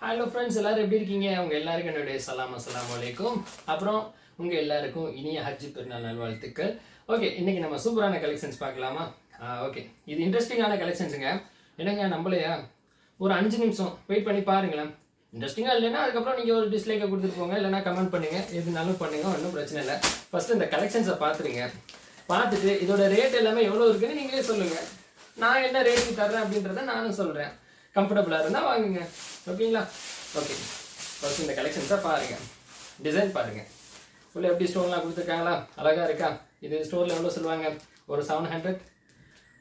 Hello friends எல்லோரும் எப்படி இருக்கீங்க? உங்க எல்லாருக்கும் என்னுடைய சலாம் அஸ்லாம் வலைக்கும் அப்புறம் உங்க எல்லாருக்கும் இனிய ஹஜ் பெருநாள் நல்வாழ்த்துக்கள். ஓகே இன்னைக்கு நம்ம சூப்பரான கலெக்ஷன்ஸ் பார்க்கலாமா? ஓகே இது இன்ட்ரெஸ்டிங்கான கலெக்ஷன்ஸுங்க என்னங்க நம்மளையா ஒரு அஞ்சு நிமிஷம். வெயிட் பண்ணி பாருங்களேன். இன்ட்ரெஸ்டிங்காக இல்லைன்னா அதுக்கப்புறம் நீங்கள் ஒரு டிஸ்லைக்கை கொடுத்துட்டு போங்க. இல்லைன்னா கமெண்ட் பண்ணுங்க. எதுனாலும் பண்ணுங்க ஒன்றும் பிரச்சனை இல்லை. ஃபஸ்ட்டு இந்த கலெக்ஷன்ஸை பார்த்துருங்க. பார்த்துட்டு இதோட ரேட் எல்லாமே எவ்வளோ இருக்குன்னு நீங்களே சொல்லுங்கள் நான் என்ன ரேட்டுக்கு தர்றேன் அப்படின்றத நானும் சொல்கிறேன் கம்ஃபர்டபுளாக இருந்தால் வாங்குங்க. ஓகேங்களா? ஓகே. ஃபஸ்ட் இந்த கலெக்ஷன்ஸை பாருங்கள் டிசைன் பாருங்கள் உள்ளே எப்படி ஸ்டோன்லாம் கொடுத்துருக்காங்களா? அழகாக இருக்கா? இது ஸ்டோரில் எவ்வளோ சொல்லுவாங்க? ஒரு செவன் ஹண்ட்ரட்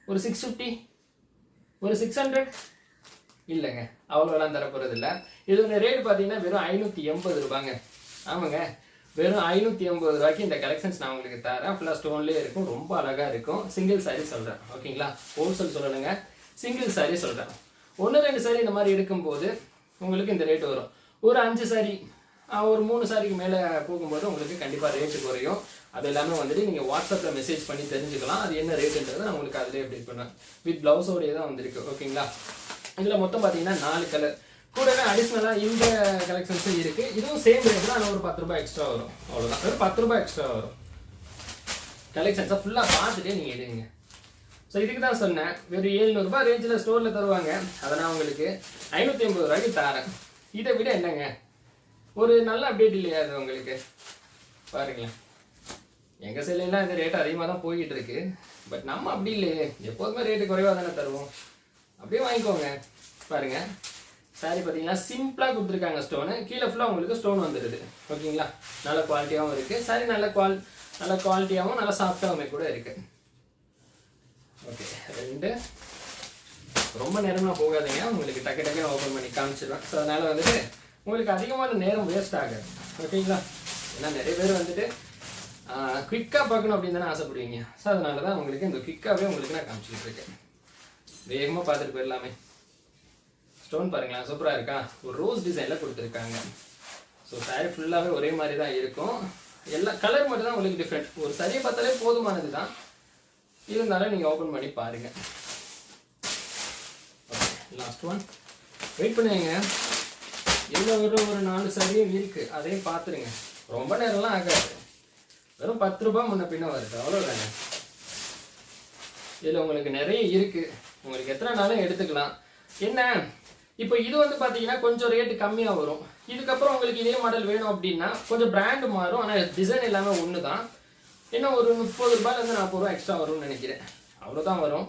ஒரு சிக்ஸ் ஃபிஃப்டி ஒரு சிக்ஸ் ஹண்ட்ரட் இல்லைங்க. அவ்வளோலாம் தரப்போகிறது இல்லை இதோட ரேட் பார்த்தீங்கன்னா வெறும் ஐநூற்றி எண்பது ரூபாங்க. ஆமாங்க. வெறும் ஐநூற்றி எண்பது ரூபாய்க்கு இந்த கலெக்ஷன்ஸ் நான் உங்களுக்கு தரேன். ஃபுல்லாக ஸ்டோன்லேயே இருக்கும். ரொம்ப அழகாக இருக்கும். சிங்கிள் சாரீ சொல்கிறேன் ஓகேங்களா? ஹோல்சேல் சொல்லணுங்க. சிங்கிள் saree சொல்கிறேன் ஒன்று ரெண்டு சாரி இந்த மாதிரி எடுக்கும்போது உங்களுக்கு இந்த ரேட் வரும். ஒரு அஞ்சு சாரி ஒரு மூணு சாரிக்கு மேலே போகும்போது உங்களுக்கு கண்டிப்பாக ரேட்டு குறையும். அது எல்லாமே வந்துட்டு நீங்கள் வாட்ஸ்அப்பில் மெசேஜ் பண்ணி தெரிஞ்சுக்கலாம். அது என்ன ரேட்டுன்றது நான் உங்களுக்கு அதிலே அப்டேட் பண்ணுவேன் வித் ப்ளவுஸோடையே தான் வந்திருக்கு ஓகேங்களா இதில் மொத்தம் பார்த்தீங்கன்னா நாலு கலர் கூடவே அடிஷ்னலாக இந்த கலெக்ஷன்ஸும் இருக்குது இதுவும் சேம் ரேட் தான் ஆனால் ஒரு பத்து ரூபாய் எக்ஸ்ட்ரா வரும். அவ்வளோதான் ஒரு பத்து ரூபாய் எக்ஸ்ட்ரா வரும். கலெக்ஷன்ஸை ஃபுல்லாக பார்த்துட்டே நீங்கள் எடுங்க. ஸோ இதுக்கு தான் சொன்னேன். வெறும் ஏழ்நூறுபா ரேஞ்சில் ஸ்டோரில் தருவாங்க. அதை நான் உங்களுக்கு ஐநூற்றி ஐம்பது ரூபாய்க்கு தரேன். இதை விட என்னங்க? ஒரு நல்ல அப்டேட் இல்லையா அது உங்களுக்கு? பாருங்களேன். எங்கள் சைட்லாம் இந்த ரேட்டு அதிகமாக தான் போய்கிட்டு இருக்கு. பட் நம்ம அப்படி இல்லையே. எப்போதுமே ரேட்டு குறைவாக தானே தருவோம். அப்படியே வாங்கிக்கோங்க. பாருங்க. சாரி பார்த்தீங்கன்னா சிம்பிளாக கொடுத்துருக்காங்க ஸ்டோனு கீழே ஃபுல்லாக உங்களுக்கு ஸ்டோன் வந்துடுது ஓகேங்களா நல்ல குவாலிட்டியாகவும் இருக்குது சாரி நல்ல குவால் நல்ல குவாலிட்டியாகவும் நல்ல சாஃப்டாகவுமே கூட இருக்குது ஓகே ரெண்டு. ரொம்ப நேரம்லாம் போகாதீங்க. உங்களுக்கு டக்கு டக்குன்னு ஓப்பன் பண்ணி காமிச்சிடுவேன். ஸோ அதனால் வந்துட்டு உங்களுக்கு அதிகமான நேரம் வேஸ்ட் ஆகாது. ஓகேங்களா ஏன்னா நிறைய பேர் வந்துட்டு குவிக்காக பார்க்கணும் அப்படின்னு தானே ஆசைப்படுவீங்க. ஸோ அதனால தான் உங்களுக்கு இந்த குவிக்காகவே உங்களுக்கு நான் காமிச்சிட்டு இருக்கேன். வேகமாக பார்த்துட்டு போயிடலாமே. ஸ்டோன் பாருங்களேன் சூப்பராக இருக்கா? ஒரு ரோஸ் டிசைனில் கொடுத்துருக்காங்க. ஸோ சாரி ஃபுல்லாகவே ஒரே மாதிரி தான் இருக்கும். எல்லா கலர் மட்டும் தான் உங்களுக்கு டிஃப்ரெண்ட் ஒரு சரியை பார்த்தாலே போதுமானது தான். இருந்தாலும் நீங்கள் ஓப்பன் பண்ணி பாருங்கள் லாஸ்ட் ஒன் வெயிட் பண்ணுங்க. இதில் ஒரு ஒரு நாலு சரியும் இருக்குது அதையும் பார்த்துருங்க ரொம்ப நேரம்லாம் ஆகாது. வெறும் பத்து ரூபாய் முன்ன பின்ன வருது. அவ்வளோதாங்க இதில் உங்களுக்கு நிறைய இருக்குது உங்களுக்கு எத்தனை நாளும் எடுத்துக்கலாம். என்ன? இப்போ இது வந்து பார்த்தீங்கன்னா கொஞ்சம் ரேட்டு கம்மியாக வரும். இதுக்கப்புறம் உங்களுக்கு இதே மாடல் வேணும் அப்படின்னா கொஞ்சம் பிராண்ட் மாறும். ஆனால் டிசைன் எல்லாமே ஒன்று தான் இன்னும் ஒரு முப்பது ரூபாயிலேருந்து நாற்பது ரூபா எக்ஸ்ட்ரா வரும்னு நினைக்கிறேன். அவ்வளோதான் வரும்.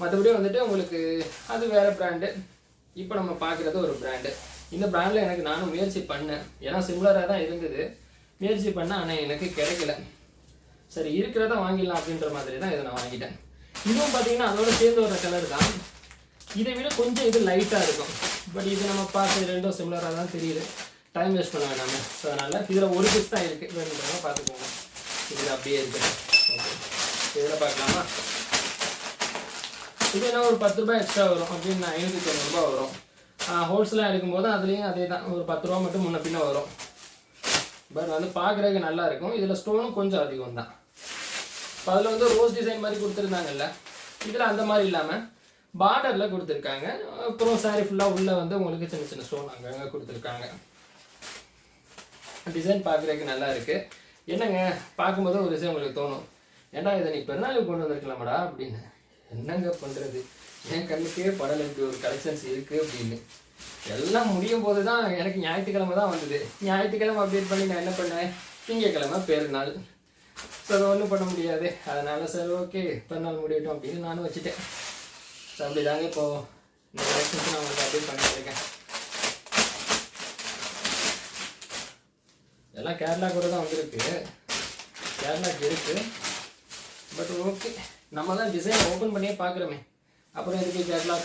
மற்றபடி வந்துட்டு உங்களுக்கு அது வேறு பிராண்டு இப்போ நம்ம பார்க்குறது ஒரு பிராண்டு இந்த பிராண்டில் எனக்கு நானும் முயற்சி பண்ணேன். ஏன்னா சிமிலராக தான் இருந்தது. முயற்சி பண்ணேன் ஆனால் எனக்கு கிடைக்கல. சரி இருக்கிறத வாங்கிடலாம் அப்படின்ற மாதிரி தான் இதை நான் வாங்கிட்டேன். இதுவும் பார்த்தீங்கன்னா அதோட சேர்ந்து வர கலர் தான். இதை விட கொஞ்சம் இது லைட்டாக இருக்கும். பட் இது நம்ம பார்த்து ரெண்டும் சிமிலராக தான் தெரியுது. டைம் வேஸ்ட் பண்ண வேணாமே. ஸோ அதனால் இதில் ஒரு பீஸ் தான் இருக்குது வேணுன்றதை பார்த்துக்கோங்க. இதில் அப்படியே இருக்குது ஓகே. இதில் பார்க்கலாமா? இது என்ன ஒரு பத்து ரூபாய் எக்ஸ்ட்ரா வரும். அப்படின்னு ஐநூற்றி தொண்ணூறுபா வரும். ஹோல்சேலாக எடுக்கும்போது அதுலேயும் அதே தான். ஒரு பத்து ரூபா மட்டும் முன்ன பின்ன வரும். பட் வந்து பார்க்குறதுக்கு நல்லா இருக்கும். இதில் ஸ்டோனும் கொஞ்சம் அதிகம் தான். இப்போ அதில் வந்து ரோஸ் டிசைன் மாதிரி கொடுத்துருந்தாங்கல்ல. இதில் அந்த மாதிரி இல்லாமல் பார்டரில் கொடுத்துருக்காங்க. அப்புறம் சாரி ஃபுல்லாக உள்ளே வந்து உங்களுக்கு சின்ன சின்ன ஸ்டோன் அங்கங்கே கொடுத்துருக்காங்க. டிசைன் பார்க்குறதுக்கு நல்லா இருக்குது என்னங்க பார்க்கும்போது ஒரு விஷயம் உங்களுக்கு தோணும். ஏன்டா இதை நீ பெருநாளுக்கு கொண்டு வந்திருக்கலாமடா அப்படின்னு. என்னங்க பண்ணுறது என் கண்ணுக்கே படம் எனக்கு ஒரு கலெக்ஷன்ஸ் இருக்குது அப்படின்னு. எல்லாம் முடியும் போது தான் எனக்கு ஞாயிற்றுக்கிழமை தான் வந்தது. ஞாயிற்றுக்கிழமை அப்டேட் பண்ணி நான் என்ன பண்ணேன்? திங்கக்கிழமை பெருநாள். ஸோ அதை ஒன்றும் பண்ண முடியாது. அதனால் சரி ஓகே பெருநாள் முடியட்டும் அப்படின்னு நானும் வச்சுட்டேன். ஸோ அப்படி தாங்க இந்த கலெக்ஷன்ஸ் நான் உங்களுக்கு அப்டேட் பண்ணிட்டு இருக்கேன். எல்லாம் கேரளா கூட தான் வந்திருக்கு. கேரளாக்கு இருக்கு. But okay. நம்ம தான் டிசைன் ஓப்பன் பண்ணியே பார்க்குறோமே. அப்புறம் எதுக்கு கேரளா?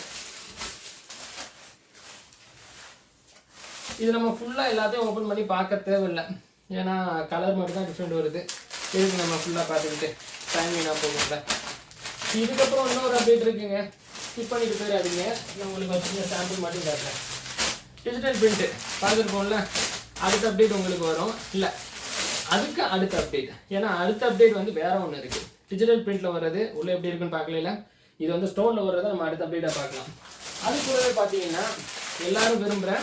இது நம்ம ஃபுல்லாக எல்லாத்தையும் ஓப்பன் பண்ணி பார்க்க தேவையில்லை. ஏன்னா கலர் மட்டும் தான் டிஃப்ரெண்ட் வருது. இதுக்கு நம்ம ஃபுல்லாக பார்த்துக்கிட்டு டைம் வீணாக போகல இதுக்கப்புறம் இன்னொரு அப்டேட் இருக்குங்க. ஸ்கிப் பண்ணிட்டு போயிடாதீங்க. நான் உங்களுக்கு வச்சுருந்த சாம்பிள் மட்டும் காட்டுறேன். டிஜிட்டல் பிரிண்ட்டு பார்த்துருப்போம்ல? அடுத்த அப்டேட் உங்களுக்கு வரும். இல்லை அதுக்கு அடுத்த அப்டேட் ஏன்னா அடுத்த அப்டேட் வந்து வேற ஒன்று இருக்கு. டிஜிட்டல் பிரிண்ட்ல வர்றது உள்ள எப்படி இருக்குன்னு பார்க்கல இது வந்து ஸ்டோன்ல வர்றதை நம்ம அடுத்த அப்டேட்டாக பார்க்கலாம். அது கூடவே பார்த்தீங்கன்னா எல்லாரும் விரும்புகிற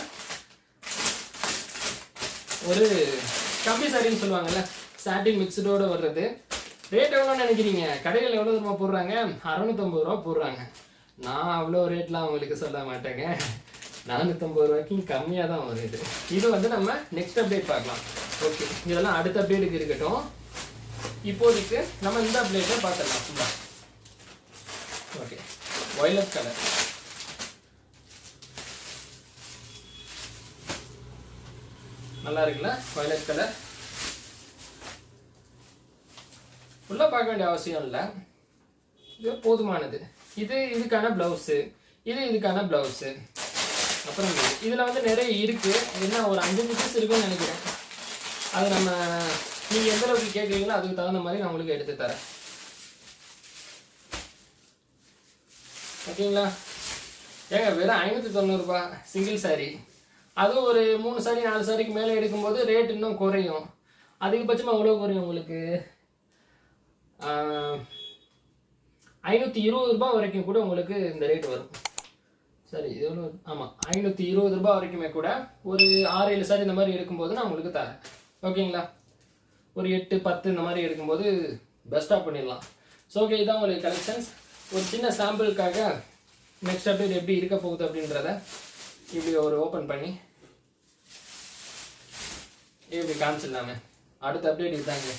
ஒரு கம்பி சாரின்னு சொல்லுவாங்கல்ல சாட்டின் மிக்சடோட வர்றது. ரேட் எவ்வளோன்னு நினைக்கிறீங்க? கடையில் எவ்வளோ தூரமாக போடுறாங்க? அறநூத்தம்பது ரூபா போடுறாங்க. நான் அவ்வளோ ரேட்லாம் உங்களுக்கு சொல்ல மாட்டேங்க. நானூற்றம்பது ரூபாய்க்கும் கம்மியாக தான் வருது இது இது வந்து நம்ம நெக்ஸ்ட் அப்டேட் பார்க்கலாம். ஓகே இதெல்லாம் அடுத்த அப்டேட்டுக்கு இருக்கட்டும். இப்போதைக்கு நம்ம இந்த அப்டேட்டை பார்த்துடலாம். ஃபுல்லாக ஓகே வயலட் கலர் நல்லா இருக்குல்ல? வயலட் கலர் ஃபுல்லாக பார்க்க வேண்டிய அவசியம் இல்லை. இது போதுமானது. இது இதுக்கான ப்ளவுஸு இது இதுக்கான ப்ளவுஸு அப்புறம் இதில் வந்து நிறைய இருக்குது என்ன ஒரு அஞ்சு பீசஸ் இருக்குன்னு நினைக்கிறேன். அது நம்ம நீங்கள் எந்த அளவுக்கு கேட்குறீங்களோ அதுக்கு தகுந்த மாதிரி நான் உங்களுக்கு எடுத்து தரேன். ஓகேங்களா? ஏங்க வெறும் ஐநூற்றி தொண்ணூறுபா சிங்கிள் saree. அதுவும் ஒரு மூணு சாரி நாலு சாரிக்கு மேலே எடுக்கும்போது ரேட் இன்னும் குறையும். அதிகபட்சமாக எவ்வளோ குறையும் உங்களுக்கு? ஐநூற்றி இருபது ரூபாய் வரைக்கும் கூட உங்களுக்கு இந்த ரேட் வரும். சரி எவ்வளோ ஆமாம் ஐநூற்றி இருபது ரூபாய் வரைக்குமே கூட ஒரு ஆறு ஏழு சாரி இந்த மாதிரி எடுக்கும்போது நான் உங்களுக்கு தரேன். ஓகேங்களா? ஒரு எட்டு பத்து இந்த மாதிரி எடுக்கும்போது பெஸ்ட்டாக பண்ணிடலாம். ஸோ ஓகே இதான் உங்களுக்கு கலெக்ஷன்ஸ் ஒரு சின்ன சாம்பிளுக்காக நெக்ஸ்ட் அப்டேட் எப்படி இருக்க போகுது அப்படின்றத இப்படி ஒரு ஓப்பன் பண்ணி இப்படி காமிச்சிடலாமே. அடுத்த அப்டேட் இதுதாங்க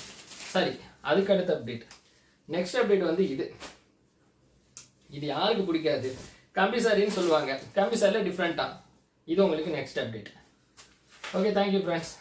சரி அதுக்கு அடுத்த அப்டேட் நெக்ஸ்ட் அப்டேட் வந்து இது. இது யாருக்கு பிடிக்காது? கம்பி சாரின்னு சொல்லுவாங்க. கம்பி சாரியில் டிஃப்ரெண்ட்டாக இது உங்களுக்கு next update okay thank you friends